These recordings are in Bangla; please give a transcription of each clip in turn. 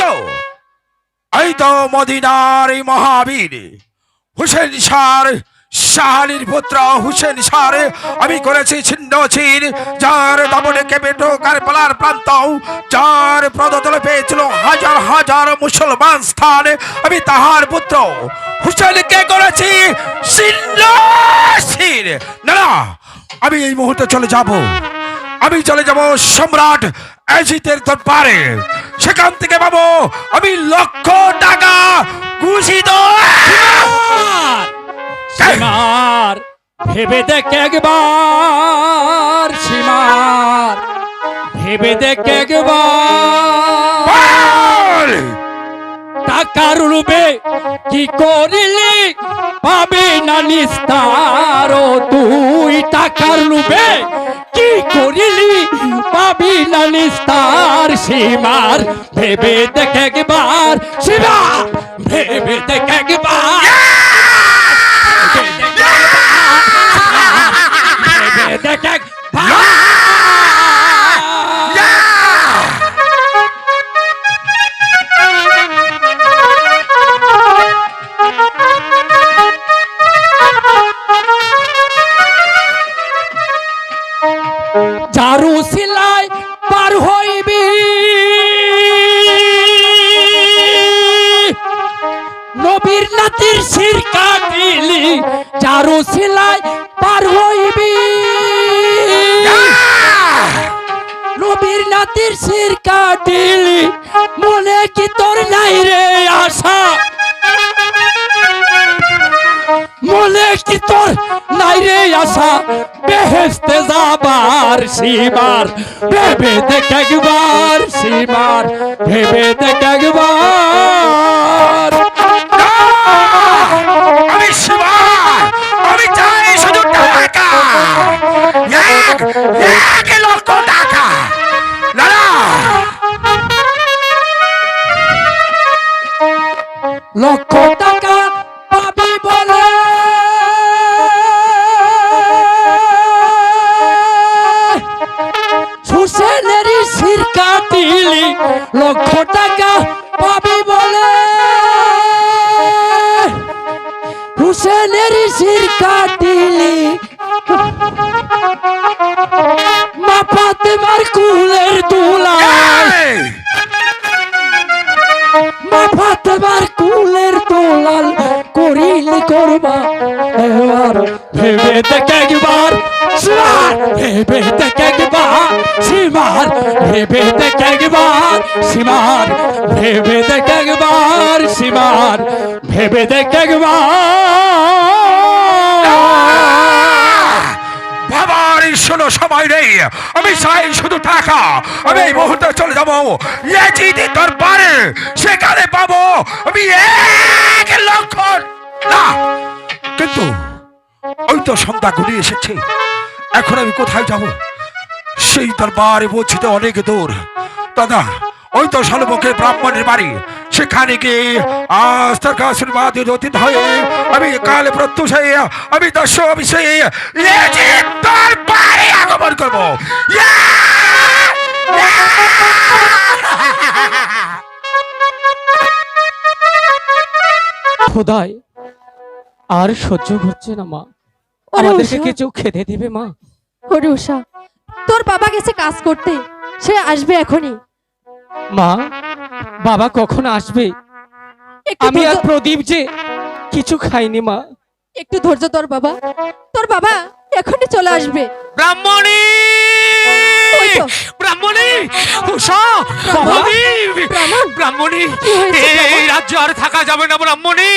তো এই তো মদিনার মহাবীর। হুসেন সার শাহালির পুত্র হুসেন সার আমি করেছি ছিন্ন ছিন, যার দামনে কেবেটো কারবালার প্রান্ত, যার প্রদতলে পেয়েছিল হাজার হাজার মুসলমান স্থান। আমি তাহার পুত্র হুসেন হুসেনকে করেছি ছিন্ন ছিন। না, আমি এই মুহূর্তে চলে যাব। আমি চলে যাব সম্রাট অজিতের দরবারে। সেখান থেকে পাবো আমি লক্ষ টাকা ঘুষিত। সীমার! ভেবে দেখ একবার সীমার! ভেবে দেখ একবার! টাকার রূপে কি করিলি? পাবে না নিস্তার তুই টাকার রূপে কি করিলি? পাবি না নিস্তার সীমার, ভেবে দেখ একবার, সীমা, ভেবে দেখ একবার। চারু পার হইবি। নবীর নাতির শির কাটিলি চারু সিলাই পার হইবি। নবীর নাতির শির কাটিলি মনে কি কি তোর নাই রে বেহেস্তে যাবার সীমার, ভেবে দেখ একবার সীমার, ভেবে দেখ একবার। আমি শিবা আমি চাই শুধু টাকা। হুসেনেরই শির কাটিলি মা ফাতেমার কুলের দুলাল! মা ফাতেমার কুলের দুলাল করিলি করবা। সীমার ভেবে দেখ একবার সীমার ভেবে দেখ একবার সীমার ভেবে দেখ একবার বাবার শোনো সময় নেই আমি চাই শুধু টাকা আমি এই মুহূর্তে চলে যাব। ইয়াজিদের দরবারে, সেখানে পাবো আমি এক লক্ষ। না, কিন্তু ওই তো সন্ধ্যা ঘুরিয়ে এসেছে। এখন আমি কোথায় যাব? সেই দরবারে পৌঁছতে অনেক দূর। দাদা, ওই তো শালমুখে ব্রাহ্মণের বাড়ি। সেখানে গিয়ে আজ তার আশীর্বাদ অতীত হয়ে আমি কাল প্রত্যুষে, আমি দশ বিষয়ে দরবারে আগমন করব! খোদায় আর সহ্য হচ্ছে না মা। আমাদেরকে কিছু খেতে দিবে মা। ওরে উষা তোর বাবা গেছে কাজ করতে। সে আসবে এখনই। মা বাবা কখন আসবে? আমি আর প্রদীপ যে কিছু খাইনি মা। একটু ধৈর্য তোর বাবা। তোর বাবা এখনই চলে আসবে। ব্রাহ্মণী। ব্রাহ্মণী উষা প্রদীপ ব্রাহ্মণী। এই রাজ্য আর থাকা যাবে না ব্রাহ্মণী।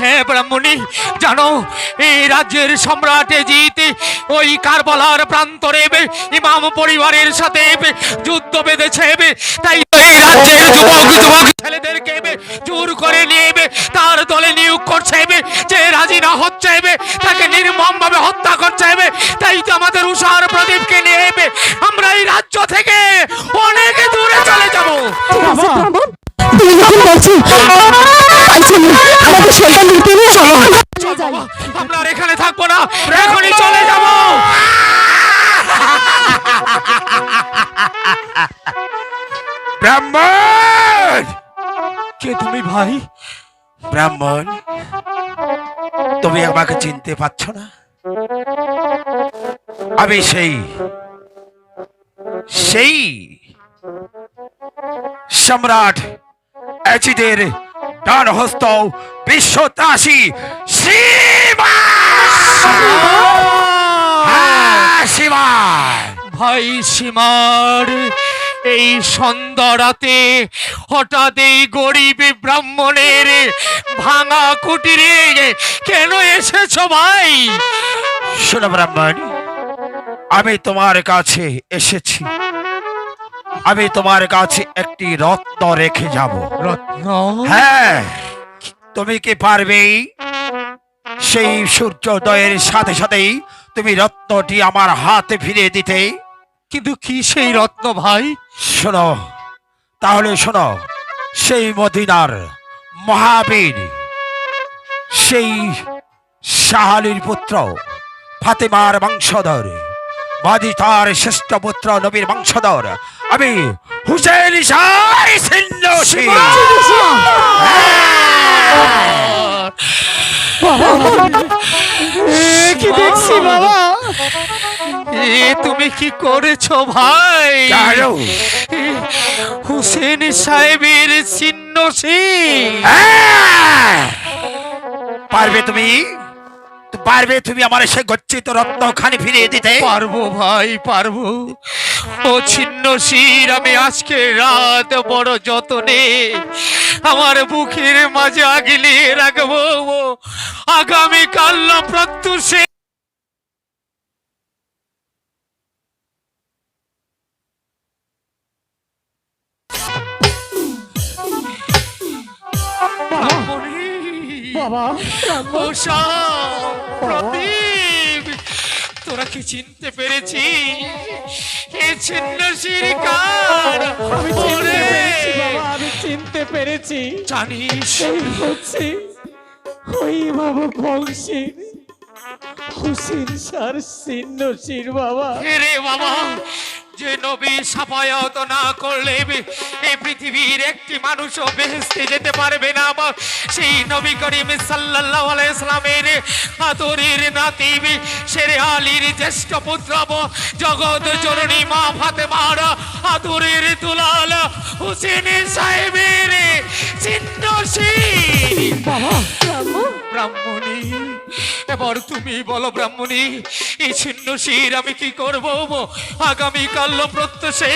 হ্যাঁ ব্রাহ্মণী? জানো এই রাজ্যের সম্রাট জিত ওই কারবালার প্রান্তরে ইমাম পরিবারের সাথে যুদ্ধ বেঁধেছে। তাই এই রাজ্যের যুবক যুবক ছেলেদেরকে জোর করে নিয়ে তার দলে নিয়োগ করছে যে রাজি না হচ্ছে তাকে নির্মম ভাবে হত্যা করছে তাই তো আমাদের উষার প্রদীপকে নিয়ে আমরা আর এখানে থাকব না। এখনই চলে যাব। ব্রাহ্মণ! কে তুমি ভাই? ব্রাহ্মণ তুমি আমাকে চিনতে পারছ না? আমি সেই সেই সম্রাট অ্যাচিদের ডান হস্ত বিশ্বত্রাসী শ্রীমা! হ্যাঁ, ভাই সীমার এই সন্ধ্যা রাতে হঠাৎ এই গরিব ব্রাহ্মণের ভাঙা কুটিরে কেন এসেছ ভাই? শোনো ব্রাহ্মণ আমি তোমার কাছে এসেছি। আমি তোমার কাছে একটি রত্ন রেখে যাব। রত্ন? হ্যাঁ। তুমি কি পারবে? সেই সূর্যোদয়ের সাথে সাথেই তুমি রত্নটি আমার হাতে ফিরিয়ে দিতে। কিন্তু কি সেই রত্ন ভাই? শোনো তাহলে শোনো সেই মদিনার মহাবীর সেই শাহালির পুত্র ফাতেমার বংশধর মাদি তার শ্রেষ্ঠ পুত্র নবীর বংশধর আমি হুসেন সিন্নসি কি দেখছি বাবা? এ তুমি কি করেছ ভাই? হুসেন সাহেবের চিহ্ন সিং হ্যাঁ! পারবে তুমি? পারবে তুমি আমার সে গচ্ছিত রত্ন খানি ফিরিয়ে দিতে? পারব ভাই পারব। ও ছিন্ন শির আমি আজকে রাত বড় যতনে আমার বুকের মাঝে আগলিয়ে রাখব। আগামী কাল প্রত্যুষে বাবা প্রদীপ তোরা কি চিনতে পেরেছি এ ছিন্ন শিরিকার আমি চিনতে পেরেছি বাবা আমি চিনতে পেরেছি। জানিস? এই হচ্ছে ওই বাবা বংশীর হুসেন সার ছিন্ন বাবা। রে বাবা যে নবী সাফায়ত না করলে এই পৃথিবীর একটি মানুষও বেহেস্তে যেতে পারবে না বা সেই নবী করিম সাল্লাল্লাহু আলাইহি সাল্লামের আদরের নাতি শেরে আলীর জ্যেষ্ঠ পুত্র জগৎ জননী মা ফাতেমার আদরের দুলাল হুসেন সাহেবের চিহ্ন বাবা ব্রাহ্মণী এবার তুমি বলো ব্রাহ্মণী এই ছিন্ন শির আমি কি করব? আগামীকাল প্রত্যুষে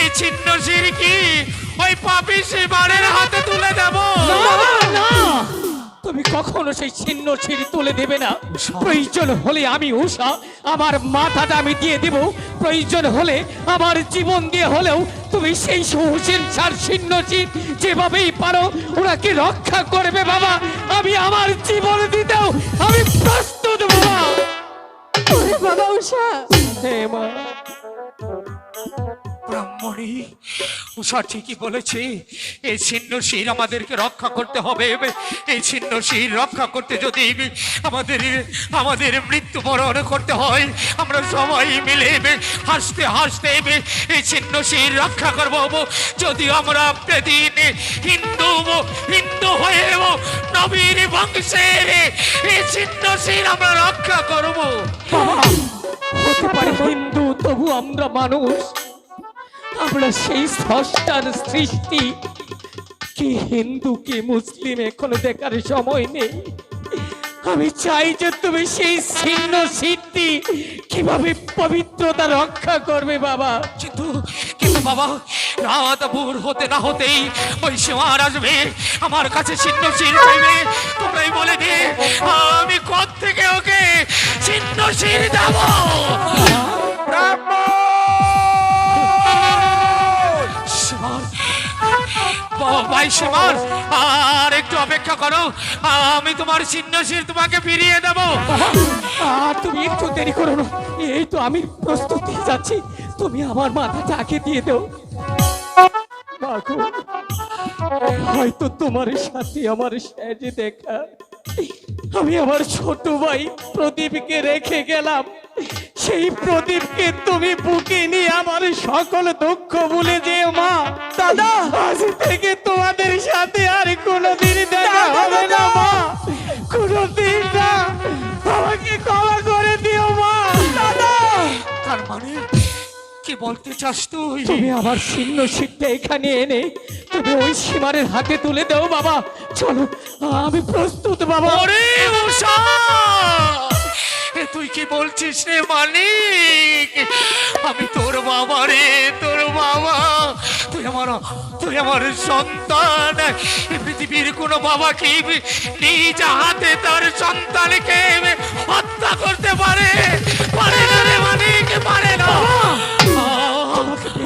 এই ছিন্ন শির কি? ওই পাপি শিবারের হাতে তুলে দেব। না, তুমি কখনো সেই ছিন্ন ছিঁড়ি তুলে দেবে না। প্রয়োজন হলে আমি উষা আমার মাথাটা আমি দিয়ে দেব। প্রয়োজন হলে আমার জীবন দিয়ে হলেও তুমি সেই হুসেন সার ছিন্ন ছিট যেভাবেই পারো ওনাকে রক্ষা করবে বাবা। আমি আমার জীবন দিতেও আমি প্রস্তুত বাবা। বাবা উষা। হে মা। ব্রাহ্মণী, উষা ঠিকই বলেছে, এই ছিন্ন শির আমাদেরকে রক্ষা করতে হবে। এই ছিন্ন শির রক্ষা করতে যদি আমাদের আমাদের মৃত্যুবরণ করতে হয়, আমরা সবাই মিলে হাসতে হাসতে এই ছিন্ন শির রক্ষা করব। যদি আমরা প্রতিদিন হিন্দু হিন্দু হয়ে নবীর বংশের এই ছিন্ন শির আমরা রক্ষা করব। বাবা পারে হিন্দু, তবু আমরা মানুষ। আমরা সেই স্রষ্টার সৃষ্টি। কি হিন্দু, কি মুসলিম, এখনও দেখার সময় নেই। আমি চাই যে তুমি সেই ছিন্ন সিদ্ধি কীভাবে পবিত্রতা রক্ষা করবে, বাবা? কিন্তু কিন্তু বাবা রাত ভোর হতে না হতেই ওই সীমার আসবে, আমার কাছে ছিন্ন শির চাইবে তোমরাই বলে দে আমি কত থেকে ওকে ছিন্ন শির দেব? ভাই সীমার আর একটু অপেক্ষা করো, আমি তোমার ছিন্ন শির তোমাকে ফিরিয়ে দেবো। আর তুমি একটু দেরি করো না, এই তো আমি প্রস্তুত যাচ্ছি, তুমি আমার মাথাটা আগে দিয়ে দাও। হয়তো তোমার সাথে আমার শেষ দেখা। আমি আমার ছোট ভাই প্রদীপকে রেখে গেলাম। সেই প্রদীপকে তুমি বুকে নিয়ে আমার সকল দুঃখ ভুলে যেও মা। দাদা! আজ থেকে তোমাদের সাথে আর কোনোদিন দেখা হবে না মা। কোনোদিন না। আমাকে ক্ষমা করে দিও মা। দাদা! তার মানে কি বলতে চাস তুই? তুমি আমার শীর্ণ শিখতে এখানে এনে তুমি ওই সীমারের হাতে তুলে দাও বাবা। চলো আমি প্রস্তুত বাবা। ওরে এ তুই কি বলছিস রে মালিক আমি তোর বাবা রে, তোর বাবা। তুই আমার তুই আমার সন্তান। পৃথিবীর কোনো বাবা কি নিজ হাতে তার সন্তানকে হত্যা করতে পারে? পারে না রে মালিক পারে না।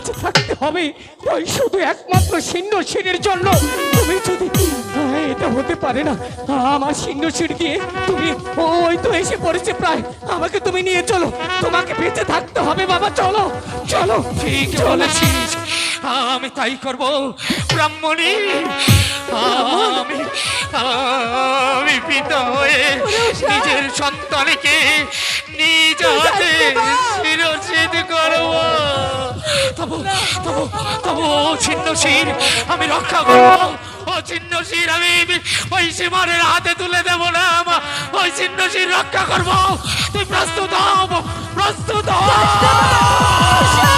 বেঁচে থাকতে হবে ওই শুধু একমাত্র শীর্ণ শিরের জন্য। তুমি যদি এটা হতে পারে না আমার শীর্ণ শির দিয়ে তুমি ওই তো এসে পড়েছে প্রায় আমাকে তুমি নিয়ে চলো। তোমাকে বেঁচে থাকতে হবে বাবা চলো চলো। ঠিক বলেছিস আমি তাই করব ব্রাহ্মণী। আমি আমি পিতা হয়ে নিজের সন্তানকে নিজ হাতে তবু তবু তবু ছিন্ন শির, আমি রক্ষা করব। ও ছিন্ন শির, আমি ওই সীমারের হাতে তুলে দেব না ওই ছিন্ন রক্ষা করব। তুই প্রস্তুত হব প্রস্তুত হও